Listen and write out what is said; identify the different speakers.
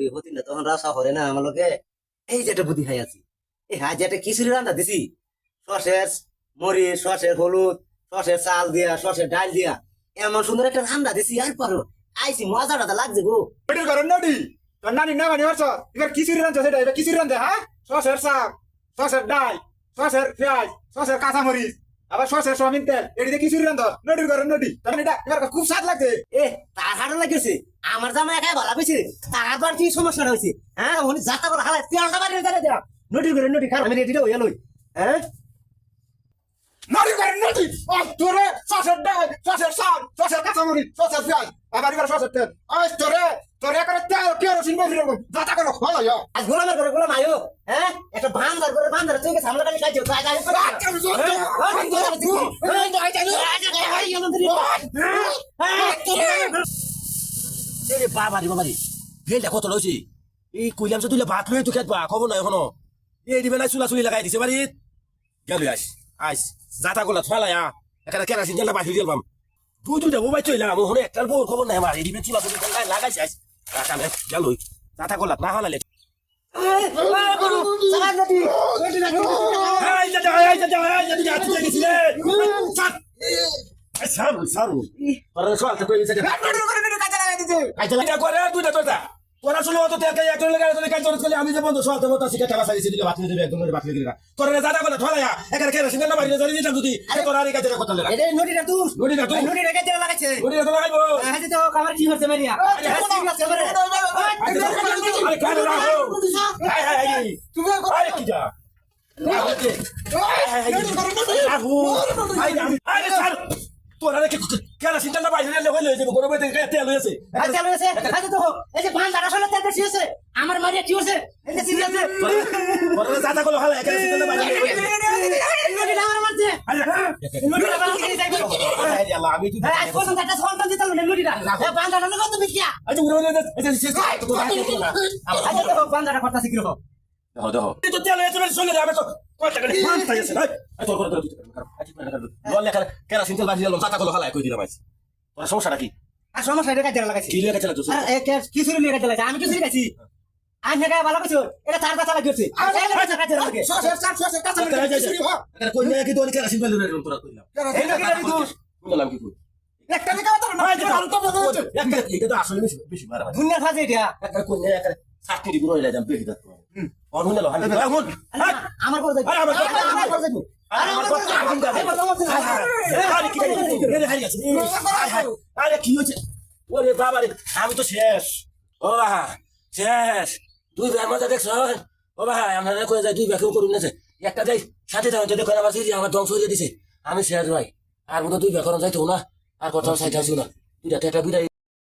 Speaker 1: পুরি হতি না তখন রাসা হরে না আমার লোকে এই যেটা বুদ্ধি খাই আছি। এই হ্যাঁ যেটা খিচুড়ি রান্না দিছি? সসের মরিচ সসের হলুদ সসের চাল দিয়া সসের ডাল দিয়া। এমন সুন্দর একটা রান্না দিছি আর পারো আইছি মজাটা তো লাগছে গো।
Speaker 2: নদীর ঘর নদী তোর নানি না মানে হচ্ছে এবার খিচুড়ি রান্ধছে সেটা এটা খিচুড়ি রান্ধে হ্যাঁ সসের শাক সসের ডাল সসের পেঁয়াজ সসের কাঁচামরিচ আবার সসের সোয়াবিন তেল। এটিতে খিচুড়ি রান্ধ? নদীর ঘর নদী। তার মানে এটা এবার খুব স্বাদ লাগছে।
Speaker 1: এ তার হাড় লাগেছে আমার জামা একাই ভালো পেয়েছে তার বার কি সমস্যা হয়েছে হ্যাঁ উনি যাতা করে হালাই তেলটা বাড়িয়ে দাঁড়িয়ে দেওয়া নটি করে নটি খারাপ আমি রেডিটা হইয়া লই। হ্যাঁ?
Speaker 2: নদীর ঘর নদী? তোরে সসের ডাল সসের শাক সসের কাঁচামরিচ সসের পেঁয়াজ। আবার এবার সসের তেল। ওই তোরে তোরে করে তেল কেরোসিন বসে রাখব যাতা করে ভালো
Speaker 1: আজ গোলামের করে গোলাম আয়ো হ্যাঁ? একটা বান্দার করে বান্দার চোখে সামনে কালি খাইছো তাই তাই
Speaker 3: বাবারি বাবারি ফেলটা কত লইছি এই কইলাম তুই ভাত লই তো খেতবা খবর নাই এখনও এই দিবে না চুলা চুলি লাগাই দিছে বাড়িত গেল আইস আইস যাতা গোলা ফেলাই আ এখানে কেরাসিন জেলা বাহি দিলাম তুই যাব বাই চইলাম ওখানে একটার বউ খবর নাই আমার এই দিবে চুলা চুলি লাগাই লাগাইছে আইস গেল যাতা গোলা না হলালে এই যা যা এই যা যা এই যা যা তুই গেছিস রে সারু সারু পরে সকাল থেকে কইছে কাজে লাগা করে দুইটা তোটা তোরা শুনে অত তেল একজন লাগা তোর কাজ করতে আমি যে বন্ধু সব মত শিখা টাকা সাইছে দিলে বাতি দিবে একদম বাতি দিবে তোর রে দাদা বলে ধরায়া এখানে কেন সিঙ্গেল বাড়ি জানি দিতাম যদি আরে তোর আরে কাজে করতে লাগা
Speaker 1: এটা নটিটা তুই
Speaker 3: নদীটা তুই
Speaker 1: নটিটা কেটে লাগাইছে
Speaker 3: নদীটা তো লাগাইবো
Speaker 1: হ্যাঁ তো কামার কি হচ্ছে মারিয়া
Speaker 3: আরে কেন রাখো আরে কি যা তোরা রে কেন হইলে যাবে গরমে তেল হয়েছে
Speaker 1: আচ্ছা আচ্ছা এই বেশি হয়েছে আমার মারিয়া কি হচ্ছে এই যে
Speaker 3: দাদা
Speaker 1: হ্যাঁ আজ পর্যন্ত একটা সন্তান দিতাম না নটিটা বান্দাটা না কত বিকিয়া
Speaker 3: আচ্ছা উড়ে উড়ে আচ্ছা শেষ তো
Speaker 1: আচ্ছা তো বান্দাটা কথা শিখিরো
Speaker 3: দেখো দেখো এই তো তেল হয়েছে সঙ্গে যাবে তো কত টাকা দিয়ে ফান থাকে না এই তোর করে তোর লেখা কেরা সিঙ্গেল বাড়ি দিলাম চাতা গুলো হালা কই দিলাম তোর সমস্যাটা কি?
Speaker 1: আর সমস্যা এটা কাজে লাগাইছে।
Speaker 3: কি লেখা চলা তুই
Speaker 1: আর এ কে কিছু নিয়ে কাজে আমি কিছু গেছি আমি হেগায় ভালো কিছু এটা তার কথা লাগিয়েছে লাগে
Speaker 2: হ্যাঁ।
Speaker 3: এটা কই না কি তোর কেরা সিঙ্গেল রে তোরা কইলাম
Speaker 1: এই নটিটা তুই
Speaker 3: বললাম কি কই?
Speaker 2: একটা দিকে তোর না
Speaker 3: এটা আসলে বেশি বেশি মারা।
Speaker 1: দুনিয়ার ফাজে এটা।
Speaker 3: একটা কই না হইলা যাম হানি এখন
Speaker 1: আমার করে
Speaker 3: আমার করে আরে কথা কি ওরে বাবা রে আমি তো শেষ। ও শেষ। তুই বের মজা দেখছ? ও আমরা করে যাই দুই ব্যাখ্যা করুন না একটা যাই সাথে থাকুন যদি করে আমার সিরি আমার ধ্বংস হয়ে দিছে আমি শেষ ভাই। আর মতো দুই ব্যাখ্যা যাইতো না। আর কোথাও সাইতে আসিও না। দুইটা একটা বিদায়